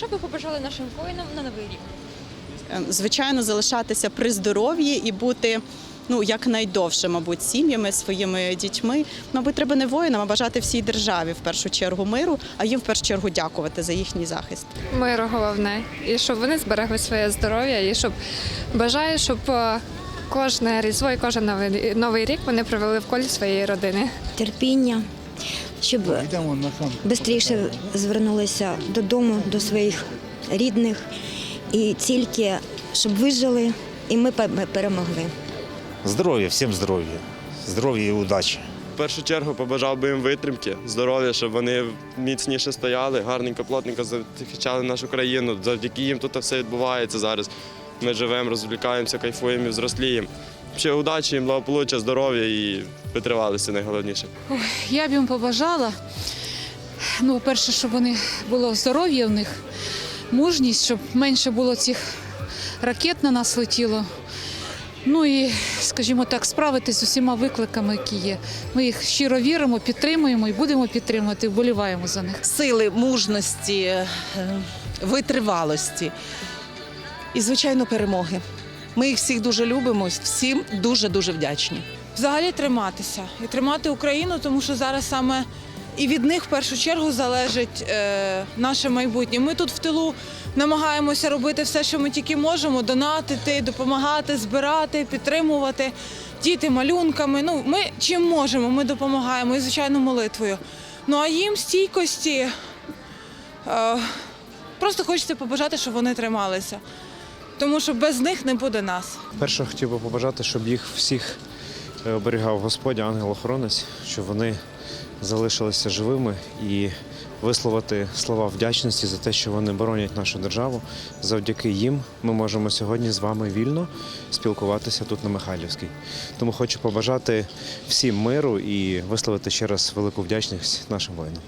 Що ви побажали нашим воїнам на новий рік? Е, Звичайно, залишатися при здоров'ї і бути ну якнайдовше, мабуть, сім'ями, своїми дітьми. Мабуть, треба не воїнам, а бажати всій державі в першу чергу миру, а їм в першу чергу дякувати за їхній захист. Миру головне. І щоб вони зберегли своє здоров'я, і щоб бажаю, щоб е, кожне різдво і кожен новий, новий рік вони провели в колі своєї родини. терпіння, щоб швидше звернулися додому, до своїх рідних, і тільки щоб вижили, і ми перемогли. Здоров'я, всім здоров'я. Здоров'я і удачі. В першу чергу побажав би їм витримки, здоров'я, щоб вони міцніше стояли, гарненько, плотненько захищали нашу країну. Завдяки їм тут все відбувається зараз. Ми живемо, розвлікаємося, кайфуємо і взросліємо. Ще удачі, їм благополуччя, здоров'я і витривалості найголовніше. Я б їм побажала. Ну, перше, щоб вони було здоров'я в них, мужність, щоб менше було цих ракет на нас летіло. Ну і, скажімо так, справитись з усіма викликами, які є. Ми їх щиро віримо, підтримуємо і будемо підтримувати, вболіваємо за них. сили, мужності, е, витривалості і, звичайно, перемоги. Ми їх всіх дуже любимо, всім дуже дуже вдячні. взагалі триматися і тримати Україну, тому що зараз саме і від них в першу чергу залежить е, наше майбутнє. Ми тут в тилу намагаємося робити все, що ми тільки можемо: донатити, допомагати, збирати, підтримувати діти малюнками. Ну, ми чим можемо, ми допомагаємо і звичайно молитвою. Ну а їм стійкості. Е, просто хочеться побажати, щоб вони трималися. Тому що без них не буде нас. Перше хотів би побажати, щоб їх всіх е, оберігав Господь, ангел-охоронець, щоб вони залишилися живими і висловити слова вдячності за те, що вони боронять нашу державу. Завдяки їм ми можемо сьогодні з вами вільно спілкуватися тут на Михайлівській. Тому хочу побажати всім миру і висловити ще раз велику вдячність нашим воїнам.